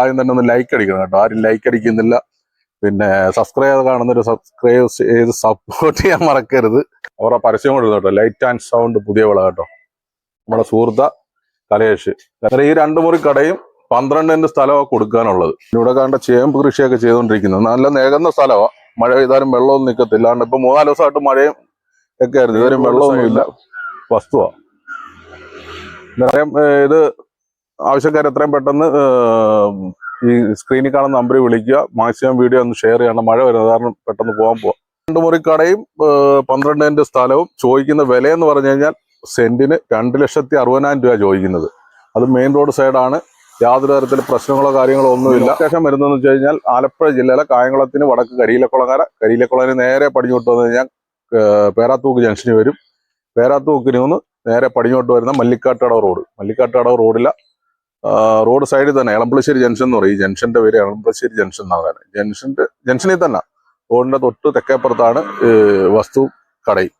ആദ്യം തന്നെ ഒന്ന് ലൈക്ക് അടിക്കണം കേട്ടോ. ആരും ലൈക്ക് അടിക്കുന്നില്ല. പിന്നെ സബ്സ്ക്രൈബ് കാണുന്നൊരു സബ്സ്ക്രൈബ് ചെയ്ത് സപ്പോർട്ട് ചെയ്യാൻ മറക്കരുത്. അവരുടെ പരസ്യം കൊടുത്തു കേട്ടോ. ലൈറ്റ് ആൻഡ് സൗണ്ട് പുതിയ വിള കേട്ടോ. നമ്മുടെ സുഹൃത്ത കലേഷ്. ഈ രണ്ട് മുറി കടയും പന്ത്രണ്ടിന്റെ സ്ഥലമാണ് കൊടുക്കാനുള്ളത്. ഇവിടെ കണ്ട ചേമ്പ് കൃഷിയൊക്കെ ചെയ്തുകൊണ്ടിരിക്കുന്നത്. നല്ല നേകുന്ന സ്ഥലമാണ് മഴ പെയ്താലും വെള്ളമൊന്നും നിൽക്കത്തില്ല കാരണം ഇപ്പൊ മൂന്നാൽ ദിവസമായിട്ട് മഴയും ഒക്കെ ആയിരുന്നു. ഇതുവരെ വെള്ളമൊന്നുമില്ല. വസ്തുവാ. ഇത് ആവശ്യക്കാർ എത്രയും പെട്ടെന്ന് ഈ സ്ക്രീനിൽ കാണുന്ന നമ്പറിൽ വിളിക്കുക. മാക്സിമം വീഡിയോ ഒന്ന് ഷെയർ ചെയ്യണം. മഴ വരുന്നത് കാരണം പെട്ടെന്ന് പോകാൻ പോവാം. രണ്ട് മുറി കടയും പന്ത്രണ്ടിന്റെ പന്ത്രണ്ട് സ്ഥലവും. ചോദിക്കുന്ന വില എന്ന് പറഞ്ഞു കഴിഞ്ഞാൽ സെന്റിന് രണ്ട് ലക്ഷത്തി അറുപതിനായിരം രൂപ ചോദിക്കുന്നത്. അത് മെയിൻ റോഡ് സൈഡാണ് യാതൊരു തരത്തിൽ പ്രശ്നങ്ങളോ കാര്യങ്ങളോ ഒന്നുമില്ല. ലൊക്കേഷൻ വരുന്നതെന്ന് വെച്ച് കഴിഞ്ഞാൽ ആലപ്പുഴ ജില്ലയിലെ കായംകുളത്തിന് വടക്ക് കരിയിലക്കുളങ്ങര. കരിയിലക്കുളത്തിന് നേരെ പടിഞ്ഞോട്ട് വന്നു കഴിഞ്ഞാൽ പേരാത്തൂക്ക് ജംഗ്ഷന് വരും. പേരാത്തൂക്കിന് നിന്ന് നേരെ പടിഞ്ഞോട്ട് വരുന്ന മല്ലിക്കാട്ടടവ് റോഡ് മല്ലിക്കാട്ടടവ് റോഡിലെ റോഡ് സൈഡിൽ തന്നെ എളമ്പളശ്ശേരി ജംഗ്ഷൻ എന്ന് പറയും. ഈ ജംഗ്ഷന്റെ പേര് എളമ്പളശ്ശേരി ജംഗ്ഷൻ എന്നാണ് പറയുന്നത്. ജംഗ്ഷന്റെ ജംഗ്ഷനിൽ തന്നെ റോഡിന്റെ തൊട്ട് തെക്കേപ്പുറത്താണ് വസ്തു കടയും.